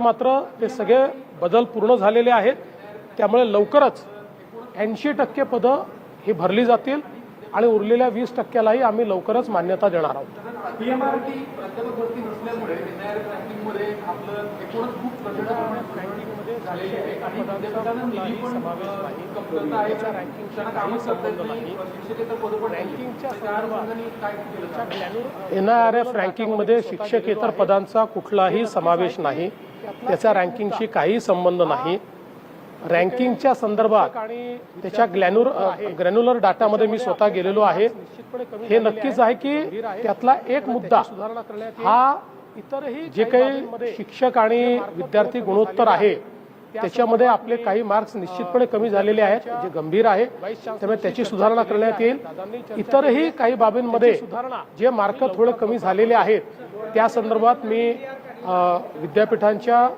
मात्र ते सगळे बदल पूर्ण झालेले आहेत. त्यामुळे लवकरच ऐंशी टक्के पदं ही भरली जातील आणि उरलेल्या वीस टक्क्यालाही आम्ही लवकरच मान्यता देणार आहोत. एकूणच खूप प्रचंड झालेली आहे. आणि विद्यापीठानं निधी पण कमतरता आहे. त्यांना कामच करता येत नाही. शिक्षकेतर पदं पण रँकिंगच्या काय केलं एन आय आर एफ रँकिंगमध्ये शिक्षकेतर पदांचा कुठलाही समावेश नाही. त्याचा रँकिंगशी काही संबंध नाही. रँकिंगच्या संदर्भात आणि त्याच्या ग्लॅन्युर ग्रॅन्युलर डाटामध्ये मी स्वतः गेलेलो आहे. हे नक्कीच आहे की त्यातला एक मुद्दा हा इतरही जे काही शिक्षक आणि विद्यार्थी गुणोत्तर आहे त्याच्यामध्ये आपले काही मार्क्स निश्चितपणे कमी झालेले आहेत जे गंभीर आहे त्यामुळे त्याची सुधारणा करण्यात येईल. इतरही काही बाबींमध्ये जे मार्क थोडे कमी झालेले आहेत त्या संदर्भात मी विद्यापीठांच्या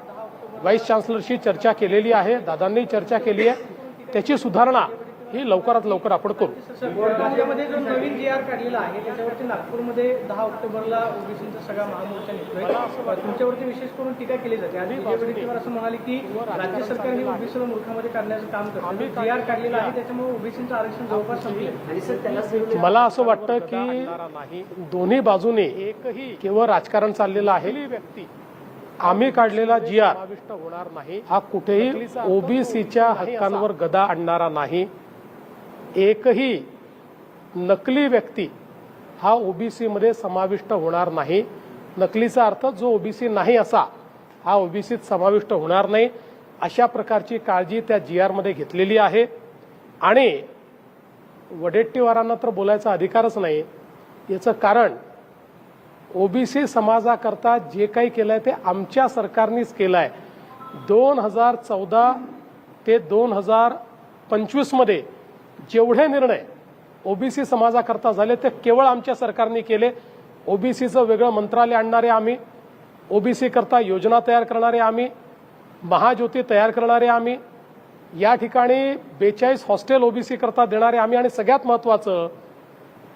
व्हाईस चान्सलरशी चर्चा केलेली आहे दादांनी चर्चा केली आहे. त्याची सुधारणा ही लवकरात लवकर आपण करू. राज्यामध्ये जो नवीन जी आर काढलेला आहे त्याच्यावरती नागपूरमध्ये दहा ऑक्टोबरला ओबीसीचा सगळा महामोर्चा निघतोय. तुमच्यावरती विशेष करून टीका केली जाते. बीजेपीवर असं म्हणाले की राज्य सरकार हे ओबीसीला मूर्खामध्ये काढण्याचं काम करतं. जी आर काढलेला आहे त्याच्यामुळे ओबीसीचं आरक्षण जवळपास संपले आणि सर त्याला मला असं वाटतं की दोन्ही बाजूने एकही केवळ राजकारण चाललेलं आहे. व्यक्ती आम्ही काढलेला जी आर होणार नाही. हा कुठेही ओबीसीच्या हक्कांवर गदा आणणारा नाही. एकही नकली व्यक्ती हा ओबीसीमध्ये समाविष्ट होणार नाही. नकलीचा अर्थ जो ओबीसी नाही असा हा ओबीसीत समाविष्ट होणार नाही. अशा प्रकारची काळजी त्या जी आरमध्ये घेतलेली आहे. आणि वडेट्टीवारांना तर बोलायचा अधिकारच नाही. याचं कारण ओबीसी समाजाकरता जे काही केलंय ते आमच्या सरकारनेच केलं आहे दोन हजार चौदा ते दोन हजार पंचवीसमध्ये जेवढे निर्णय ओबीसी समाजाकरता झाले ते केवळ आमच्या सरकारने केले. ओबीसीचं वेगळं मंत्रालय आणणारे आम्ही. ओबीसी करता योजना तयार करणारे आम्ही. महाज्योती तयार करणारे आम्ही. या ठिकाणी बेचाळीस हॉस्टेल ओबीसी करता देणारे आम्ही. आणि सगळ्यात महत्वाचं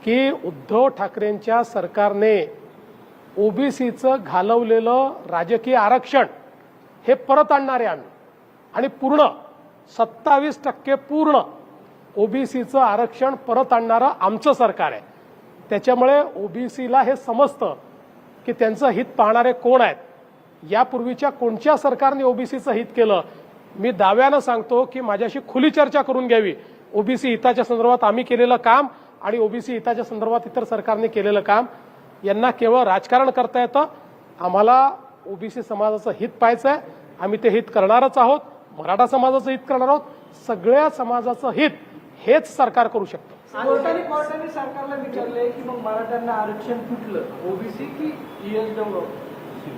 की उद्धव ठाकरेंच्या सरकारने ओबीसीचं घालवलेलं राजकीय आरक्षण हे परत आणणारे आम्ही. आणि पूर्ण सत्तावीस टक्के पूर्ण ओबीसीचं आरक्षण परत आणणारं आमचं सरकार आहे. त्याच्यामुळे ओबीसीला हे समजतं की त्यांचं हित पाहणारे कोण आहेत. यापूर्वीच्या कोणत्या सरकारने ओबीसीचं हित केलं? मी दाव्यानं सांगतो की माझ्याशी खुली चर्चा करून घ्यावी. ओबीसी हिताच्या संदर्भात आम्ही केलेलं काम आणि ओबीसी हिताच्या संदर्भात इतर सरकारने केलेलं काम यांना केवळ राजकारण करता येतं. आम्हाला ओबीसी समाजाचं हित पाहायचं आहे आम्ही ते हित करणारच आहोत. मराठा समाजाचं हित करणार आहोत. सगळ्या समाजाचं हित हेच सरकार करू शकतं. कोर्टाने कोर्टाने सरकारला विचारले की मग मराठ्यांना आरक्षण कुठलं? ओबीसी की ईएसडब्ल्यू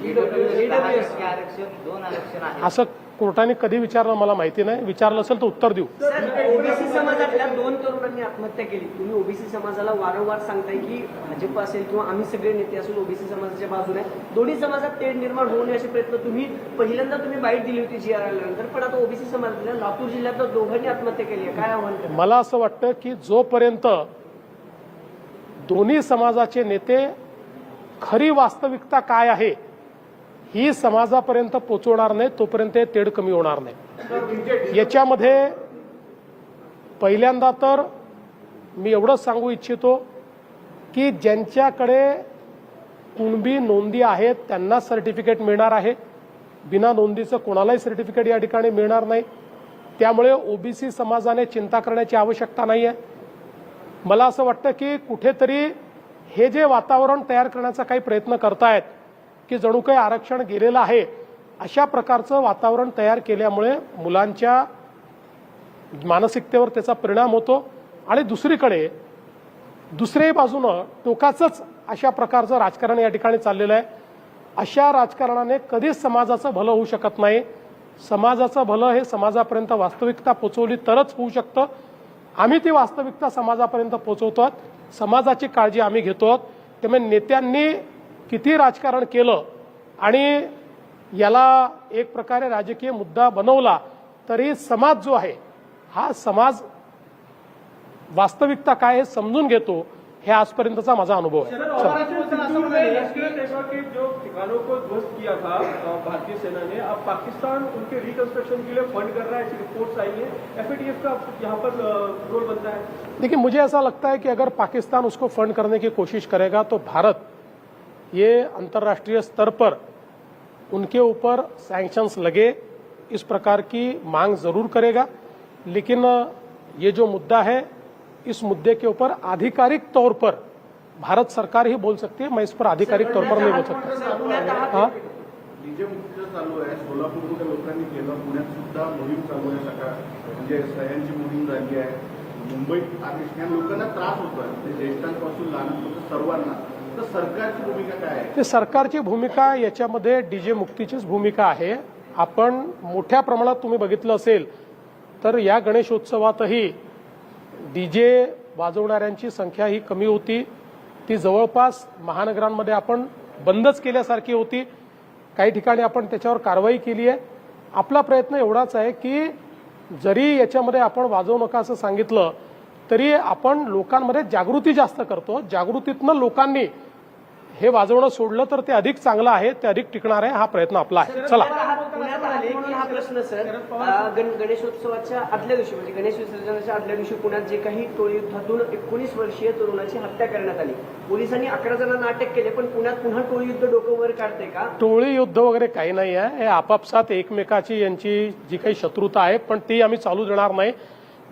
ईडब्ल्यूएस आरक्षण दोन आरक्षण आहे असं कोर्टाने कधी विचारलं मला माहिती नाही. विचारलं असेल तर उत्तर देऊ. ओबीसी समाजातल्या दोन तरुणांनी आत्महत्या केली. तुम्ही ओबीसी समाजाला वारंवार सांगताय की भाजप असेल किंवा आम्ही सगळे नेते असून ओबीसी समाजाच्या बाजूने दोन्ही समाजात तेढ निर्माण होऊ नये असे प्रयत्न तुम्ही पहिल्यांदा तुम्ही बाईट दिली होती जी आर पण आता ओबीसी समाजातल्या लातूर जिल्ह्यातल्या दोघांनी आत्महत्या केली आहे. काय आव्हान? मला असं वाटतं की जोपर्यंत दोन्ही समाजाचे नेते खरी वास्तविकता काय आहे ही समाजापर्यंत पोचवणार नाही तोपर्यंत हे तेढ कमी होणार नाही. याच्यामध्ये पहिल्यांदा तर मी एवढंच सांगू इच्छितो की ज्यांच्याकडे कुणबी नोंदी आहेत त्यांना सर्टिफिकेट मिळणार आहे. बिना नोंदीचं कोणालाही सर्टिफिकेट या ठिकाणी मिळणार नाही. त्यामुळे ओबीसी समाजाने चिंता करण्याची आवश्यकता नाही आहे मला असं वाटतं की कुठेतरी हे जे वातावरण तयार करण्याचा काही प्रयत्न करतायत की जणू काही आरक्षण गेलेलं आहे अशा प्रकारचं वातावरण तयार केल्यामुळे मुलांच्या मानसिकतेवर त्याचा परिणाम होतो. आणि दुसरीकडे दुसऱ्याही बाजूनं टोकाचंच अशा प्रकारचं राजकारण या ठिकाणी चाललेलं आहे. अशा राजकारणाने कधीच समाजाचं भलं होऊ शकत नाही. समाजाचं भलं हे समाजापर्यंत वास्तविकता पोचवली तरच होऊ शकतं. आम्ही ती वास्तविकता समाजापर्यंत पोचवतो समाजाची काळजी आम्ही घेतो त्यामुळे नेत्यांनी किती राजकारण केलं आणि याला एक प्रकारे राजकीय मुद्दा बनवला तरी समाज जो आहे हा समाज वास्तविकता काय हे समजून घेतो हे आजपर्यंतचा माझा अनुभव आहे. भारतीय सेना ने अब पाकिस्तान उनके रिकंस्ट्रक्शन के लिए फंड कर रहा है ऐसी रिपोर्ट्स आई है एफएटीएफ का यहाँ पर रोल बनता है। देखिए मुझे ऐसा लगता है कि अगर पाकिस्तान उसको फंड करने की कोशिश करेगा तो भारत ये अंतर्राष्ट्रीय स्तर पर उनके ऊपर सैंक्शंस लगे इस प्रकार की मांग ज़रूर करेगा। लेकिन ये जो मुद्दा है इस मुद्दे के ऊपर आधिकारिक तौर पर भारत सरकार ही बोल सकती है मैं इस पर आधिकारिक तौर पर नहीं बोल सकता। हाँ डीजे मुक्तीचं चालू आहे सोलापूरमध्ये लोकांनी केलं पुण्यात सुद्धा मोहीम चालू आहे सकाळ. म्हणजे सह्यांची मोहीम झाली आहे मुंबईत आणि लोकांना त्रास होतोय. म्हणजे ज्येष्ठांपासून लहानांपासून सर्वांना. सरकारची भूमिका काय ते सरकारची भूमिका याच्यामध्ये डीजे मुक्तीचीच भूमिका आहे. आपण मोठ्या प्रमाणात तुम्ही बघितलं असेल तर या गणेशोत्सवातही डीजे वाजवणाऱ्यांची संख्या ही कमी होती. ती जवळपास महानगरांमध्ये आपण बंदच केल्यासारखी होती. काही ठिकाणी आपण त्याच्यावर कारवाई केली आहे. आपला प्रयत्न एवढाच आहे की जरी याच्यामध्ये आपण वाजवू नका असं सांगितलं तरी आपण लोकांमध्ये जागृती जास्त करतो. जागृतीतनं लोकांनी हे वाजवणं सोडलं तर ते अधिक चांगलं आहे ते अधिक टिकणार आहे हा प्रयत्न आपला आहे. चला. हा प्रश्न सर. गणेशोत्सवाच्या आदल्या दिवशी म्हणजे गणेश विसर्जनाच्या आदल्या दिवशी पुण्यात जे काही टोळी युद्धातून एकोणीस वर्षीय तरुणाची हत्या करण्यात आली. पोलिसांनी अकरा जणांना अटक केले पण पुण्यात पुन्हा टोळी युद्ध डोकं वर काढते का? टोळी युद्ध वगैरे काही नाही आहे. हे आपापसात एकमेकाची यांची जी काही शत्रुता आहे पण ती आम्ही चालू देणार नाही.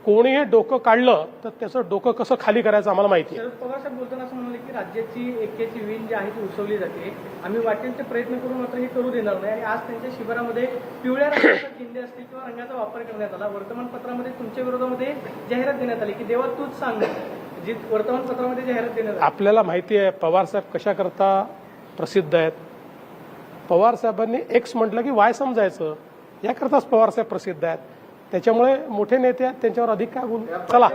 कोणीही डोकं काढलं तर त्याचं डोकं कसं खाली करायचं आम्हाला माहिती आहे. शरद पवार साहेब बोलताना असं म्हणाले की राज्याची एकेची विण जी आहे ती उसवली जाते. आम्ही वाटेल ते प्रयत्न करून मात्र हे करू देणार नाही आणि आज त्यांच्या शिबिरामध्ये पिवळ्या रंगाचा चिंधे असतील किंवा रंगाचा वापर करण्यात आला. वर्तमानपत्रामध्ये तुमच्या विरोधामध्ये जाहिरात देण्यात आली की देवा तूच सांग. जी वर्तमानपत्रामध्ये जाहिरात देण्यात आली. आपल्याला माहिती आहे पवार साहेब कशा करता प्रसिद्ध आहेत? पवार साहेबांनी एक्स म्हटलं की वाय समजायचं. याकरताच पवार साहेब प्रसिद्ध आहेत. त्याच्यामुळे मोठे नेते आहेत त्यांच्यावर अधिक काय बोलू? चला.